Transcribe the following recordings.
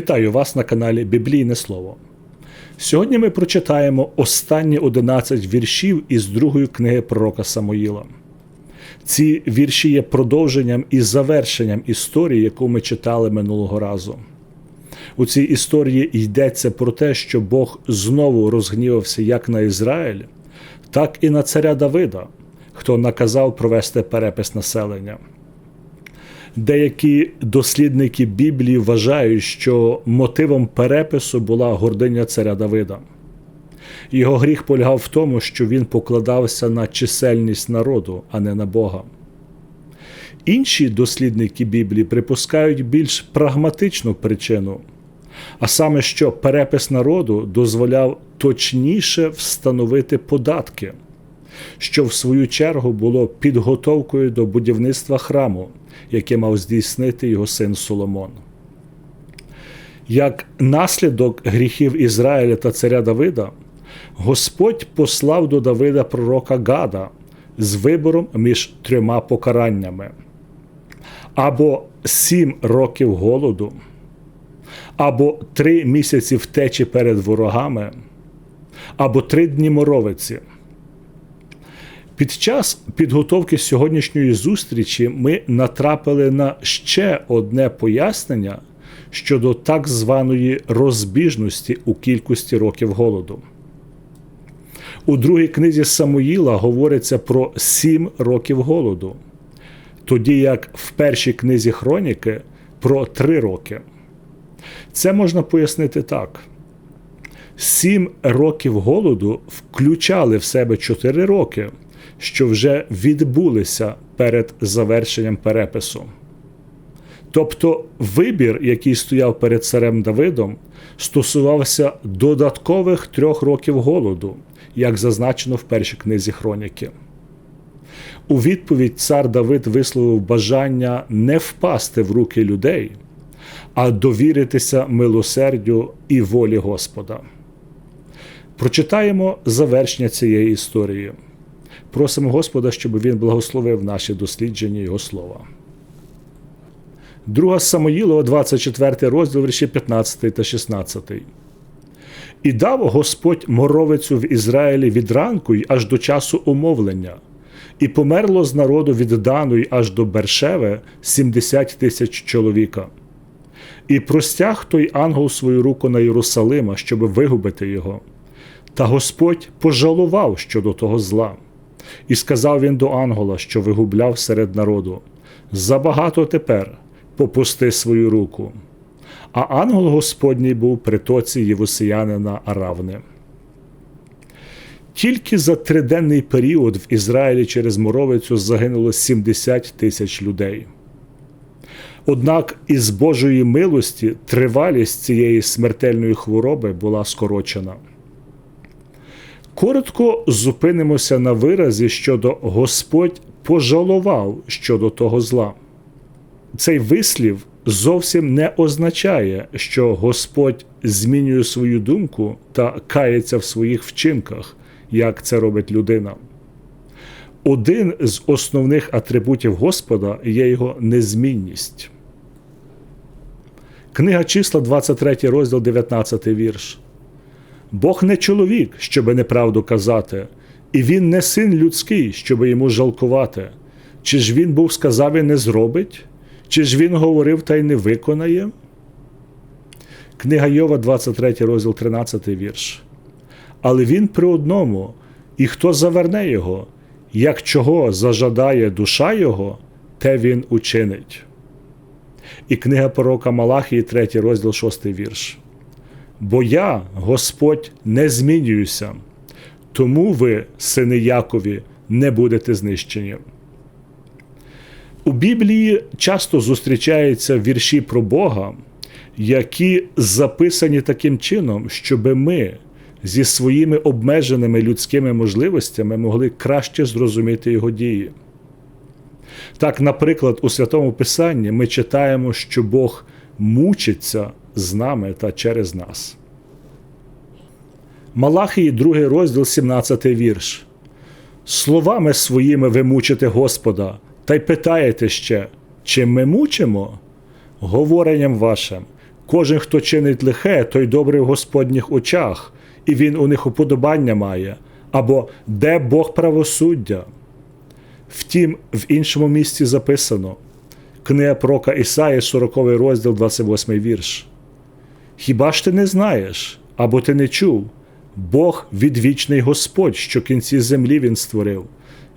Вітаю вас на каналі Біблійне Слово. Сьогодні ми прочитаємо останні 11 віршів із другої книги пророка Самоїла. Ці вірші є продовженням і завершенням історії, яку ми читали минулого разу. У цій історії йдеться про те, що Бог знову розгнівався як на Ізраїль, так і на царя Давида, хто наказав провести перепис населення. Деякі дослідники Біблії вважають, що мотивом перепису була гординя царя Давида. Його гріх полягав в тому, що він покладався на чисельність народу, а не на Бога. Інші дослідники Біблії припускають більш прагматичну причину, а саме, що перепис народу дозволяв точніше встановити податки, що в свою чергу було підготовкою до будівництва храму, яке мав здійснити його син Соломон. Як наслідок гріхів Ізраїля та царя Давида, Господь послав до Давида пророка Гада з вибором між трьома покараннями або сім років голоду, або три місяці втечі перед ворогами, або три дні моровиці. Під час підготовки сьогоднішньої зустрічі ми натрапили на ще одне пояснення щодо так званої розбіжності у кількості років голоду. У другій книзі Самуїла говориться про сім років голоду, тоді як в першій книзі Хроніки про три роки. Це можна пояснити так. Сім років голоду включали в себе чотири роки що вже відбулися перед завершенням перепису. Тобто вибір, який стояв перед царем Давидом, стосувався додаткових трьох років голоду, як зазначено в першій книзі Хроніки. У відповідь цар Давид висловив бажання не впасти в руки людей, а довіритися милосердю і волі Господа. Прочитаємо завершення цієї історії. Просимо Господа, щоб Він благословив наші дослідження Його слова. Друга Самоїлова, 24 розділ, вірші 15 та 16. І дав Господь моровицю в Ізраїлі від ранку й аж до часу умовлення, і померло з народу від Дану аж до Бершеве 70 тисяч чоловіка. І простяг той ангел свою руку на Єрусалима, щоб вигубити його. Та Господь пожалував щодо того зла. І сказав він до ангела, що вигубляв серед народу: Забагато тепер попусти свою руку. А ангел Господній був при тоці євусіянина Аравни. Тільки за триденний період в Ізраїлі через Моровицю загинуло 70 тисяч людей. Однак із Божої милості тривалість цієї смертельної хвороби була скорочена. Коротко зупинимося на виразі щодо Господь пожалував щодо того зла. Цей вислів зовсім не означає, що Господь змінює свою думку та кається в своїх вчинках, як це робить людина. Один з основних атрибутів Господа є його незмінність. Книга числа, 23 розділ, 19 вірш. Бог не чоловік, щоби неправду казати, і він не син людський, щоби йому жалкувати. Чи ж він був сказав і не зробить, чи ж він говорив та й не виконає? Книга Йова, 23 розділ 13 вірш. Але він при одному, і хто заверне його, як чого зажадає душа його, те він учинить. І книга пророка Малахії, 3 розділ 6 вірш бо я, Господь, не змінююся, тому ви, сини Якові, не будете знищені. У Біблії часто зустрічаються вірші про Бога, які записані таким чином, щоб ми зі своїми обмеженими людськими можливостями могли краще зрозуміти його дії. Так, наприклад, у Святому Писанні ми читаємо, що Бог мучиться з нами та через нас. Малахії, 2 розділ, 17 вірш. Словами своїми ви мучите Господа, та й питаєте ще, чим ми мучимо? Говоренням вашим, Кожен, хто чинить лихе, той добрий в Господніх очах, і він у них уподобання має, або де Бог правосуддя. Втім, в іншому місці записано книга Прока Ісаї, 40 розділ, 28 вірш. Хіба ж ти не знаєш, або ти не чув? Бог відвічний Господь, що кінці землі Він створив.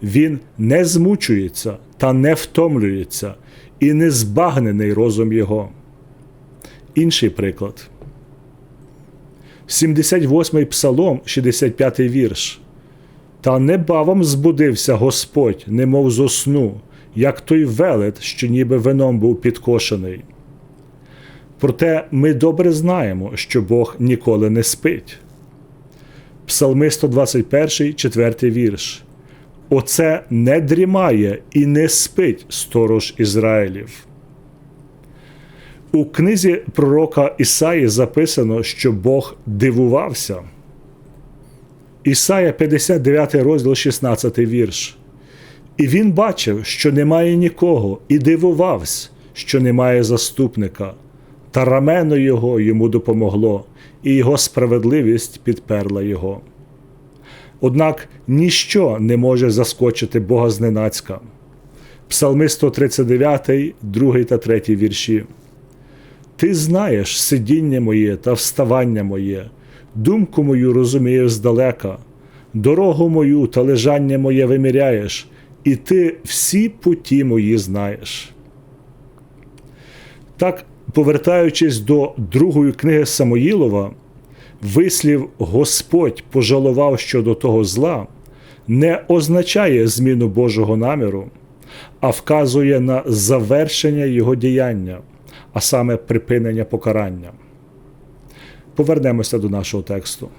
Він не змучується та не втомлюється, і не збагнений розум Його. Інший приклад. 78-й псалом, 65 вірш. Та небавом збудився Господь, немов зо сну, як той велет, що ніби вином був підкошений. Проте ми добре знаємо, що Бог ніколи не спить. Псалми 121, 4 вірш. Оце не дрімає і не спить сторож Ізраїлів. У книзі пророка Ісаї записано, що Бог дивувався. Ісая 59 розділ 16 вірш. І він бачив, що немає нікого, і дивувався, що немає заступника, та рамено його йому допомогло, і його справедливість підперла його. Однак ніщо не може заскочити Бога зненацька. Псалми 139, 2 та 3 вірші. Ти знаєш сидіння моє та вставання моє, думку мою розумієш здалека, дорогу мою та лежання моє виміряєш, і ти всі путі мої знаєш. Так, повертаючись до другої книги Самоїлова, вислів Господь пожалував щодо того зла, не означає зміну Божого наміру, а вказує на завершення його діяння, а саме припинення покарання. Повернемося до нашого тексту.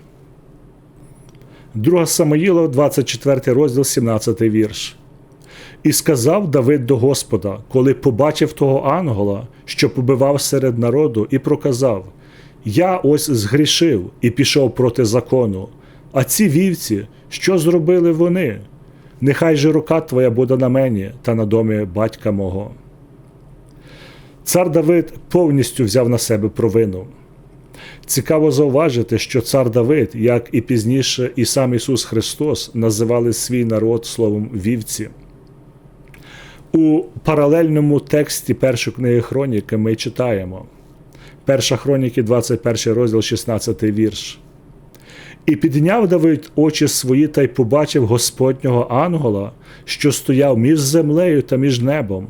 Друга Самоїла, 24 розділ, 17 вірш. І сказав Давид до Господа, коли побачив того ангела, що побивав серед народу, і проказав: Я ось згрішив і пішов проти закону, а ці вівці, що зробили вони? Нехай же рука твоя буде на мені та на домі батька мого. Цар Давид повністю взяв на себе провину. Цікаво зауважити, що цар Давид, як і пізніше, і сам Ісус Христос називали свій народ словом вівці. У паралельному тексті першої книги Хроніки ми читаємо. Перша хроніки, 21 розділ, 16 вірш. І підняв Давид очі свої та й побачив Господнього ангела, що стояв між землею та між небом,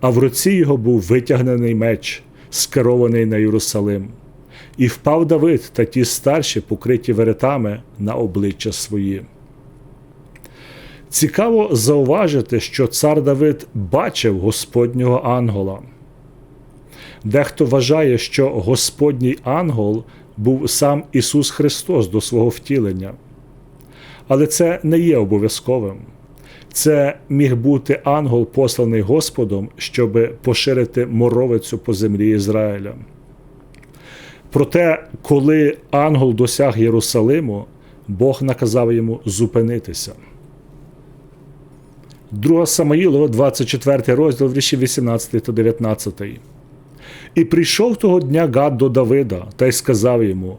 а в руці його був витягнений меч, скерований на Єрусалим. І впав Давид та ті старші, покриті веретами на обличчя свої. Цікаво зауважити, що цар Давид бачив Господнього ангела. Дехто вважає, що Господній ангел був сам Ісус Христос до свого втілення. Але це не є обов'язковим. Це міг бути ангел, посланий Господом, щоб поширити моровицю по землі Ізраїля. Проте, коли ангел досяг Єрусалиму, Бог наказав йому зупинитися. 2 Самоїлова, 24 розділ, вірші 18 та 19. І прийшов того дня Гад до Давида та й сказав йому: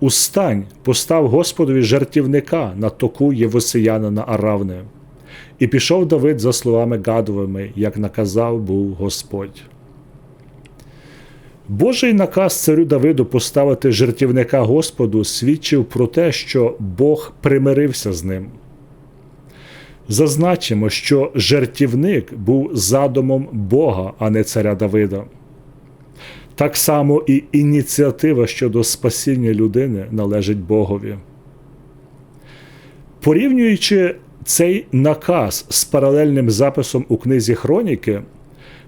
Устань, постав Господові жартівника на току Євосиянина Аравне. І пішов Давид за словами Гадовими, як наказав був Господь. Божий наказ царю Давиду поставити жертівника Господу свідчив про те, що Бог примирився з ним. Зазначимо, що жертівник був задумом Бога, а не царя Давида. Так само і ініціатива щодо спасіння людини належить Богові. Порівнюючи цей наказ з паралельним записом у книзі Хроніки,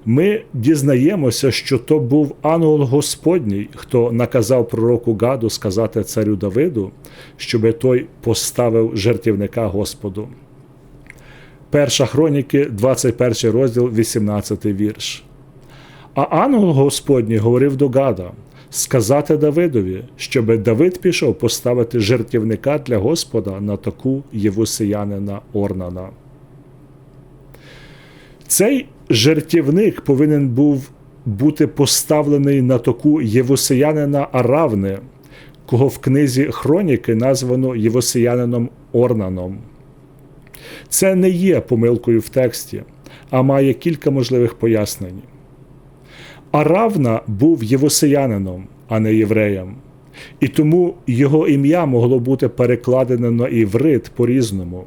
ми дізнаємося, що то був ангел Господній, хто наказав пророку Гаду сказати царю Давиду, щоби той поставив жертівника Господу. Перша хроніки, 21 розділ, 18 вірш. А ангел Господній говорив до Гада сказати Давидові, щоби Давид пішов поставити жертівника для Господа на таку євусиянина Орнана. Цей жертівник повинен був бути поставлений на таку євосиянина Аравни, кого в книзі Хроніки названо євосиянином Орнаном. Це не є помилкою в тексті, а має кілька можливих пояснень. Аравна був євосиянином, а не євреєм, і тому його ім'я могло бути перекладене на іврит по-різному.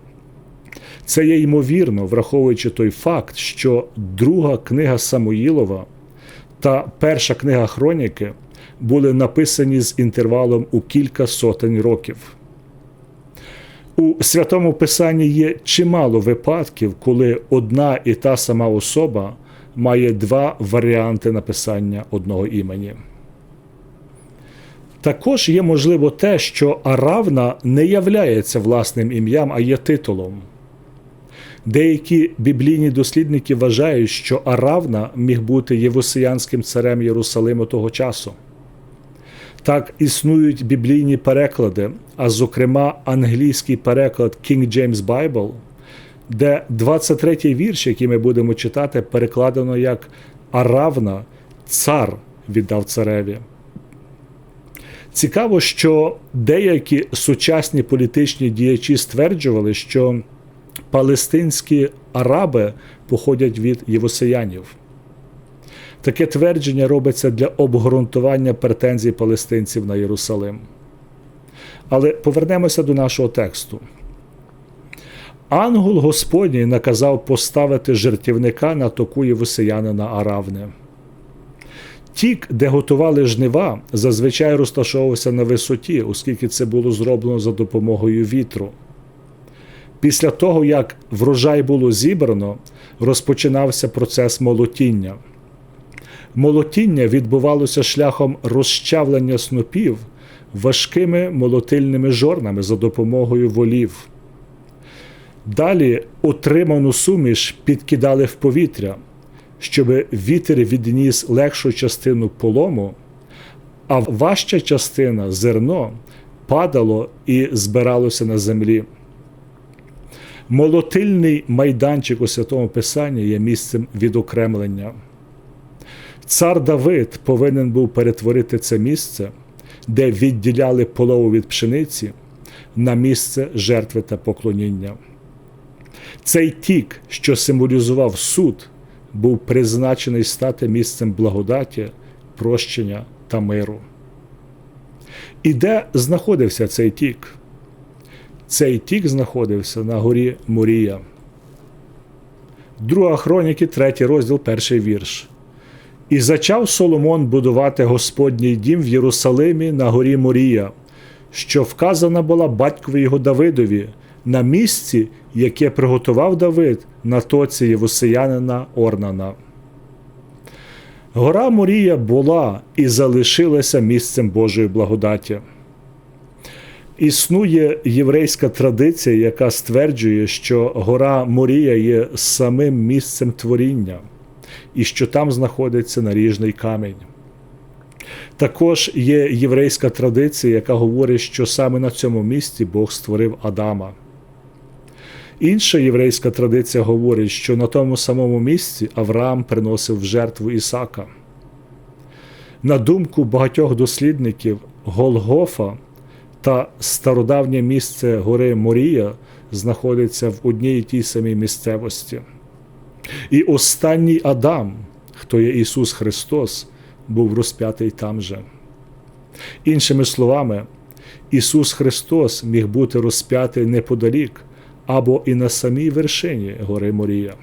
Це є ймовірно, враховуючи той факт, що друга книга Самуїлова та перша книга Хроніки були написані з інтервалом у кілька сотень років. У святому Писанні є чимало випадків, коли одна і та сама особа має два варіанти написання одного імені. Також є можливо те, що Аравна не являється власним ім'ям, а є титулом. Деякі біблійні дослідники вважають, що Аравна міг бути євосиянським царем Єрусалиму того часу. Так існують біблійні переклади, а зокрема англійський переклад King James Bible, де 23-й вірш, який ми будемо читати, перекладено як Аравна, цар віддав цареві. Цікаво, що деякі сучасні політичні діячі стверджували, що палестинські араби походять від євосеянів. Таке твердження робиться для обґрунтування претензій палестинців на Єрусалим. Але повернемося до нашого тексту. Ангел Господній наказав поставити жертівника на току євосеянина Аравне. Тік, де готували жнива, зазвичай розташовувався на висоті, оскільки це було зроблено за допомогою вітру. Після того, як врожай було зібрано, розпочинався процес молотіння. Молотіння відбувалося шляхом розчавлення снопів важкими молотильними жорнами за допомогою волів. Далі отриману суміш підкидали в повітря, щоб вітер відніс легшу частину полому, а важча частина зерно падало і збиралося на землі. Молотильний майданчик у Святому Писанні є місцем відокремлення. Цар Давид повинен був перетворити це місце, де відділяли полову від пшениці, на місце жертви та поклоніння. Цей тік, що символізував суд, був призначений стати місцем благодаті, прощення та миру. І де знаходився цей тік? Цей тік знаходився на горі Морія. Друга хроніки, третій розділ, перший вірш. І зачав Соломон будувати Господній дім в Єрусалимі на горі Морія, що вказана була батькові його Давидові на місці, яке приготував Давид на тоці Євусеянина Орнана. Гора Морія була і залишилася місцем Божої благодаті. Існує єврейська традиція, яка стверджує, що гора Морія є самим місцем творіння і що там знаходиться наріжний камінь. Також є єврейська традиція, яка говорить, що саме на цьому місці Бог створив Адама. Інша єврейська традиція говорить, що на тому самому місці Авраам приносив в жертву Ісака. На думку багатьох дослідників, Голгофа та стародавнє місце гори Морія знаходиться в одній і тій самій місцевості. І останній Адам, хто є Ісус Христос, був розп'ятий там же. Іншими словами, Ісус Христос міг бути розп'ятий неподалік або і на самій вершині гори Морія.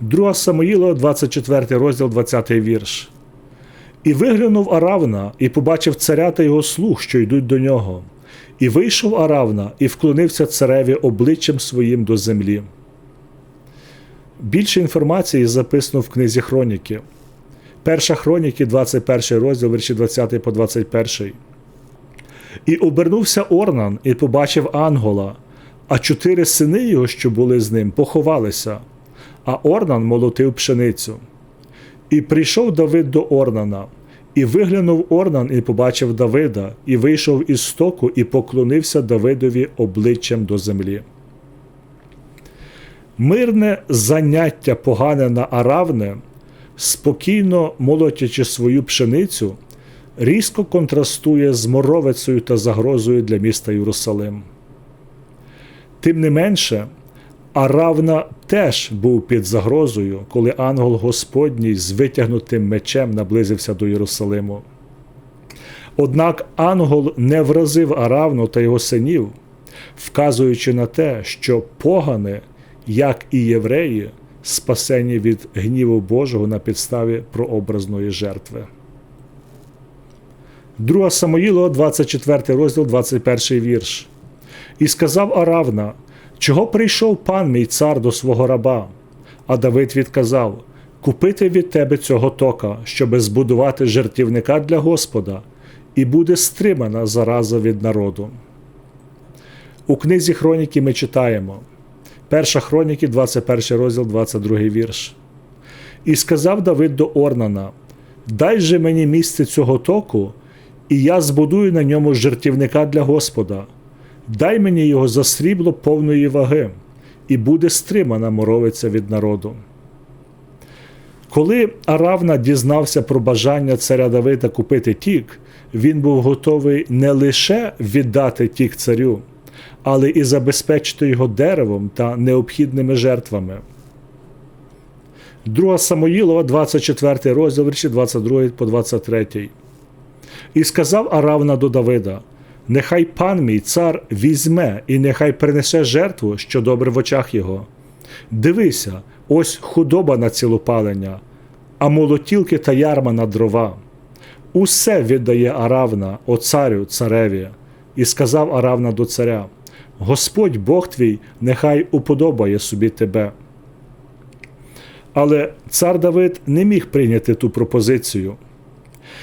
2 Самоїла, 24 розділ, 20 вірш. І виглянув Аравна, і побачив царя та його слуг, що йдуть до нього. І вийшов Аравна, і вклонився цареві обличчям своїм до землі. Більше інформації записано в книзі Хроніки. Перша хроніки, 21 розділ, вірші 20 по 21. І обернувся Орнан і побачив Ангола, а чотири сини його, що були з ним, поховалися, а Орнан молотив пшеницю. І прийшов Давид до Орнана, і виглянув Орнан, і побачив Давида, і вийшов із стоку, і поклонився Давидові обличчям до землі. Мирне заняття погане на Аравне спокійно молотячи свою пшеницю, різко контрастує з моровицею та загрозою для міста Єрусалим. Тим не менше, Аравна теж був під загрозою, коли ангел Господній з витягнутим мечем наблизився до Єрусалиму. Однак ангел не вразив Аравну та його синів, вказуючи на те, що погани, як і євреї, спасені від гніву Божого на підставі прообразної жертви. 2 Самоїло, 24 розділ, 21 вірш. І сказав Аравна, чого прийшов пан мій цар до свого раба? А Давид відказав: Купити від тебе цього тока, щоби збудувати жертівника для Господа, і буде стримана зараза від народу. У книзі Хроніки ми читаємо. Перша хроніки, 21 розділ, 22 вірш. І сказав Давид до Орнана: Дай же мені місце цього току, і я збудую на ньому жертівника для Господа. Дай мені його за срібло повної ваги, і буде стримана моровиця від народу. Коли Аравна дізнався про бажання царя Давида купити тік, він був готовий не лише віддати тік царю, але і забезпечити його деревом та необхідними жертвами. 2 Самоїлова, 24 розділ, вірші 22 по 23. І сказав Аравна до Давида: Нехай пан мій цар візьме, і нехай принесе жертву, що добре в очах його. Дивися, ось худоба на цілопалення, а молотілки та ярма на дрова. Усе віддає Аравна, о царю, цареві, і сказав Аравна до царя: Господь Бог твій, нехай уподобає собі тебе. Але цар Давид не міг прийняти ту пропозицію.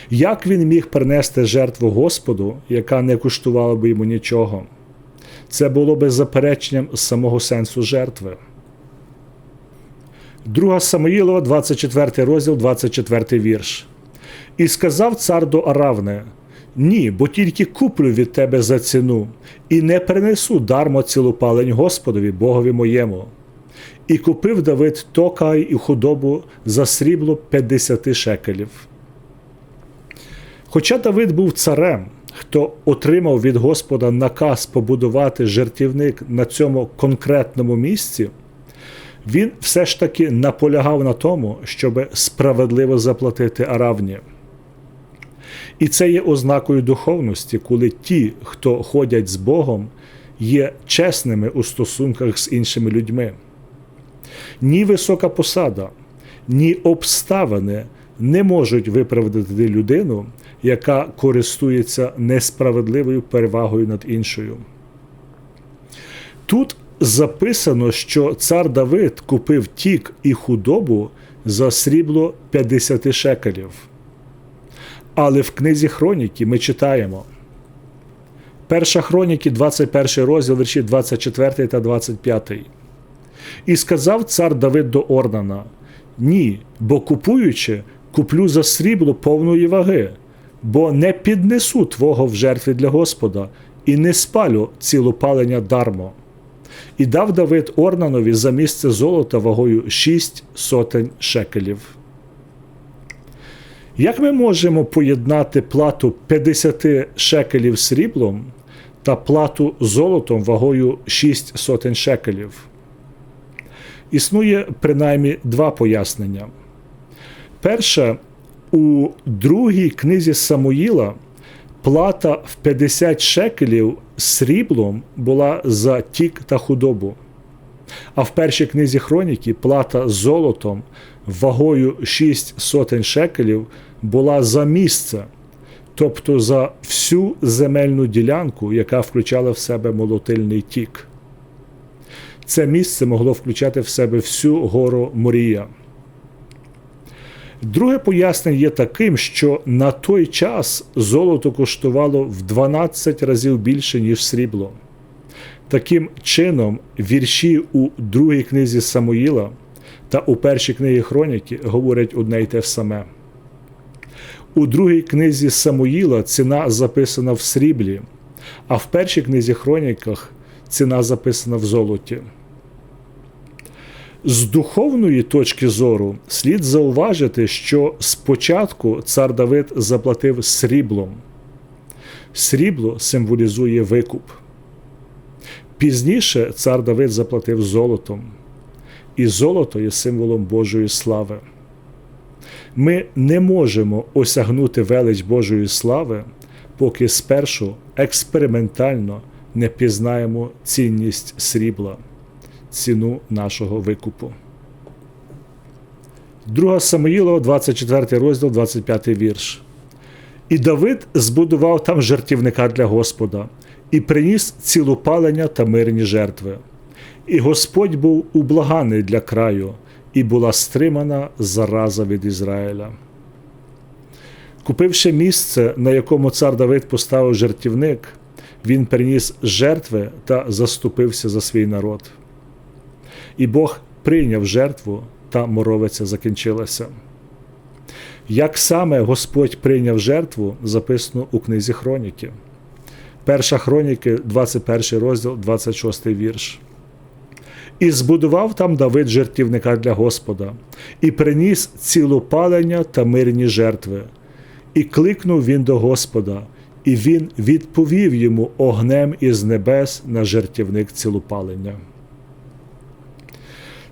Як він міг принести жертву Господу, яка не коштувала б йому нічого? Це було би запереченням самого сенсу жертви. 2 Самоїлова, 24 розділ, 24 вірш. І сказав цар до Аравне: Ні, бо тільки куплю від тебе за ціну, і не принесу дармо цілопалень Господові, Богові моєму. І купив Давид токай і худобу за срібло 50 шекелів. Хоча Давид був царем, хто отримав від Господа наказ побудувати жертівник на цьому конкретному місці, він все ж таки наполягав на тому, щоб справедливо заплатити Аравні. І це є ознакою духовності, коли ті, хто ходять з Богом, є чесними у стосунках з іншими людьми. Ні висока посада, ні обставини не можуть виправдати людину, яка користується несправедливою перевагою над іншою. Тут записано, що цар Давид купив тік і худобу за срібло 50 шекелів. Але в книзі Хроніки ми читаємо. Перша хроніки, 21 розділ, вірші 24 та 25. І сказав цар Давид до Орнана: Ні, бо купуючи, куплю за срібло повної ваги, бо не піднесу твого в жертві для Господа, і не спалю цілопалення дармо. І дав Давид Орнанові за місце золота вагою шість сотень шекелів. Як ми можемо поєднати плату 50 шекелів сріблом та плату золотом вагою 6 сотень шекелів? Існує принаймні два пояснення. Перше, у другій книзі Самуїла плата в 50 шекелів сріблом була за тік та худобу. А в першій книзі хроніки плата золотом вагою 6 сотень шекелів була за місце, тобто за всю земельну ділянку, яка включала в себе молотильний тік. Це місце могло включати в себе всю гору Морія. Друге пояснення є таким, що на той час золото коштувало в 12 разів більше, ніж срібло. Таким чином, вірші у другій книзі Самуїла та у першій книгі Хроніки говорять одне й те саме. У другій книзі Самуїла ціна записана в сріблі, а в першій книзі Хроніках ціна записана в золоті. З духовної точки зору слід зауважити, що спочатку цар Давид заплатив сріблом. Срібло символізує викуп. Пізніше цар Давид заплатив золотом, і золото є символом Божої слави. Ми не можемо осягнути велич Божої слави, поки спершу експериментально не пізнаємо цінність срібла, ціну нашого викупу. 2 Самоїлова, 24 розділ, 25 вірш. І Давид збудував там жертівника для Господа і приніс цілопалення та мирні жертви. І Господь був ублаганий для краю, і була стримана зараза від Ізраїля. Купивши місце, на якому цар Давид поставив жертівник, він приніс жертви та заступився за свій народ. І Бог прийняв жертву, та моровиця закінчилася. Як саме Господь прийняв жертву, записано у книзі Хроніки. Перша хроніки, 21 розділ, 26 вірш. І збудував там Давид жертівника для Господа, і приніс цілопалення та мирні жертви. І кликнув він до Господа, і він відповів йому огнем із небес на жертівник цілопалення.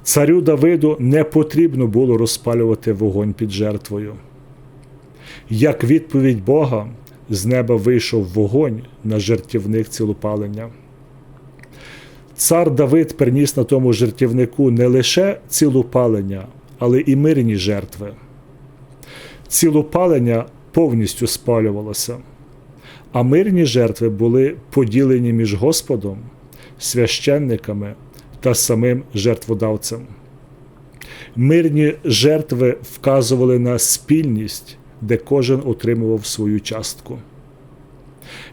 Царю Давиду не потрібно було розпалювати вогонь під жертвою. Як відповідь Бога, з неба вийшов вогонь на жертівник цілопалення. Цар Давид приніс на тому жертівнику не лише цілопалення, але і мирні жертви. Цілопалення повністю спалювалося, а мирні жертви були поділені між Господом, священниками та самим жертводавцем. Мирні жертви вказували на спільність, де кожен отримував свою частку.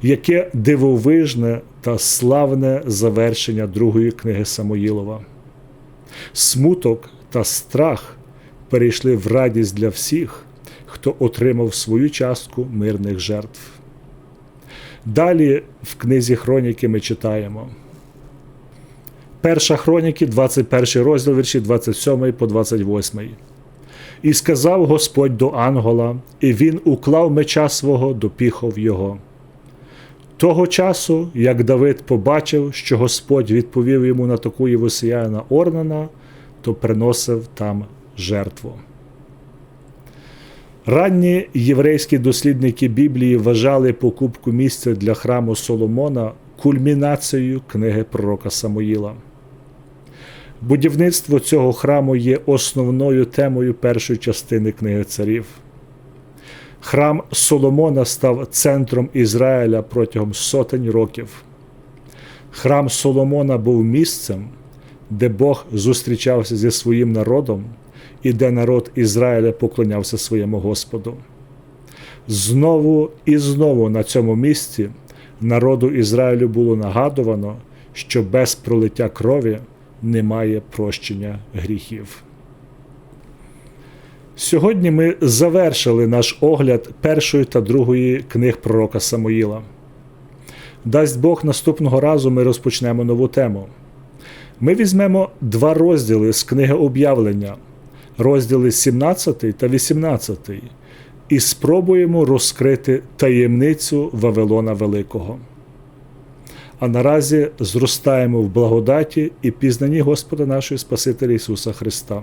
Яке дивовижне та славне завершення другої книги Самоїлова. Смуток та страх перейшли в радість для всіх, хто отримав свою частку мирних жертв. Далі в книзі Хроніки ми читаємо. Перша хроніки, 21 розділ вірші 27 по 28. І сказав Господь до Ангола, і він уклав меча свого до піхов його. Того часу, як Давид побачив, що Господь відповів йому на таку Євосіяна Орнана, то приносив там жертву. Ранні єврейські дослідники Біблії вважали покупку місця для храму Соломона кульмінацією книги пророка Самоїла. Будівництво цього храму є основною темою першої частини книги царів. Храм Соломона став центром Ізраїля протягом сотень років. Храм Соломона був місцем, де Бог зустрічався зі своїм народом і де народ Ізраїля поклонявся своєму Господу. Знову і знову на цьому місці народу Ізраїлю було нагадувано, що без пролиття крові немає прощення гріхів. Сьогодні ми завершили наш огляд першої та другої книг пророка Самоїла. Дасть Бог наступного разу ми розпочнемо нову тему. Ми візьмемо два розділи з книги об'явлення, розділи 17 та 18, і спробуємо розкрити таємницю Вавилона Великого. А наразі зростаємо в благодаті і пізнанні Господа нашого Спасителя Ісуса Христа.